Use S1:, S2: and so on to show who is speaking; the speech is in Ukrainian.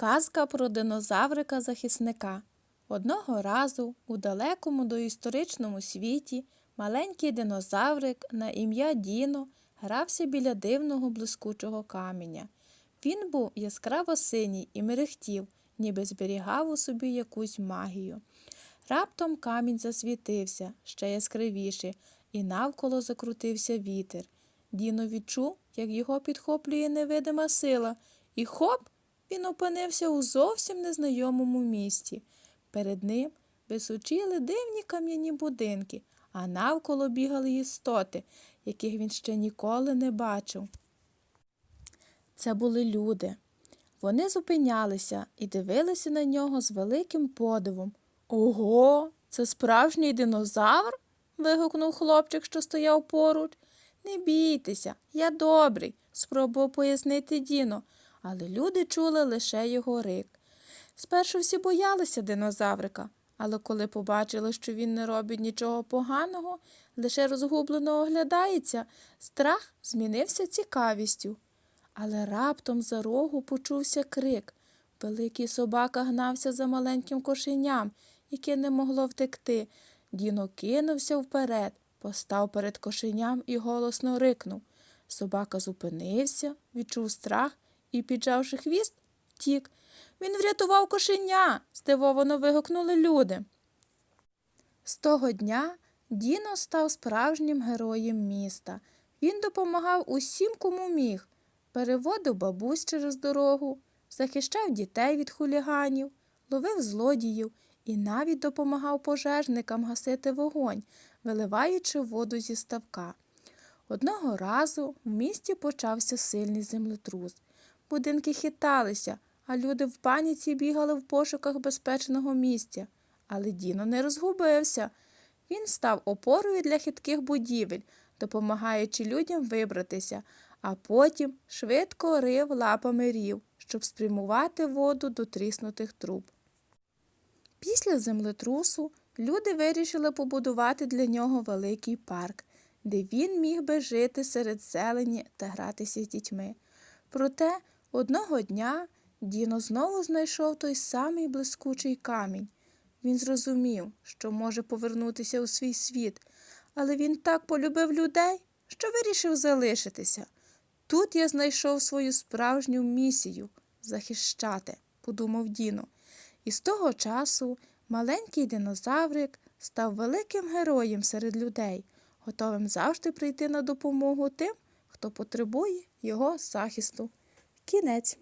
S1: Казка про динозаврика захисника. Одного разу у далекому доісторичному світі маленький динозаврик на ім'я Діно грався біля дивного блискучого каменя. Він був яскраво синій і мерехтів, ніби зберігав у собі якусь магію. Раптом камінь засвітився ще яскравіше, і навколо закрутився вітер. Діно відчув, як його підхоплює невидима сила, і хоп! Він опинився у зовсім незнайомому місті. Перед ним височили дивні кам'яні будинки, а навколо бігали істоти, яких він ще ніколи не бачив. Це були люди. Вони зупинялися і дивилися на нього з великим подивом. Ого, це справжній динозавр? вигукнув хлопчик, що стояв поруч. Не бійтеся, я добрий, спробував пояснити Діно, але люди чули лише його рик. Спершу всі боялися динозаврика, але коли побачили, що він не робить нічого поганого, лише розгублено оглядається, страх змінився цікавістю. Але раптом за рогу почувся крик. Великий собака гнався за маленьким кошеням, яке не могло втекти. Діно кинувся вперед, постав перед кошеням і голосно рикнув. Собака зупинився, відчув страх і, піджавши хвіст, втік. Він врятував кошеня, здивовано вигукнули люди. З того дня Діно став справжнім героєм міста. Він допомагав усім, кому міг, переводив бабусь через дорогу, захищав дітей від хуліганів, ловив злодіїв і навіть допомагав пожежникам гасити вогонь, виливаючи воду зі ставка. Одного разу в місті почався сильний землетрус. Будинки хиталися, а люди в паніці бігали в пошуках безпечного місця. Але Діно не розгубився. Він став опорою для хитких будівель, допомагаючи людям вибратися, а потім швидко рив лапами рів, щоб спрямувати воду до тріснутих труб. Після землетрусу люди вирішили побудувати для нього великий парк, де він міг би жити серед зелені та гратися з дітьми. Проте одного дня Діно знову знайшов той самий блискучий камінь. Він зрозумів, що може повернутися у свій світ, але він так полюбив людей, що вирішив залишитися. Тут я знайшов свою справжню місію захищати, подумав Діно. І з того часу маленький динозаврик став великим героєм серед людей, готовим завжди прийти на допомогу тим, хто потребує його захисту. Кінець.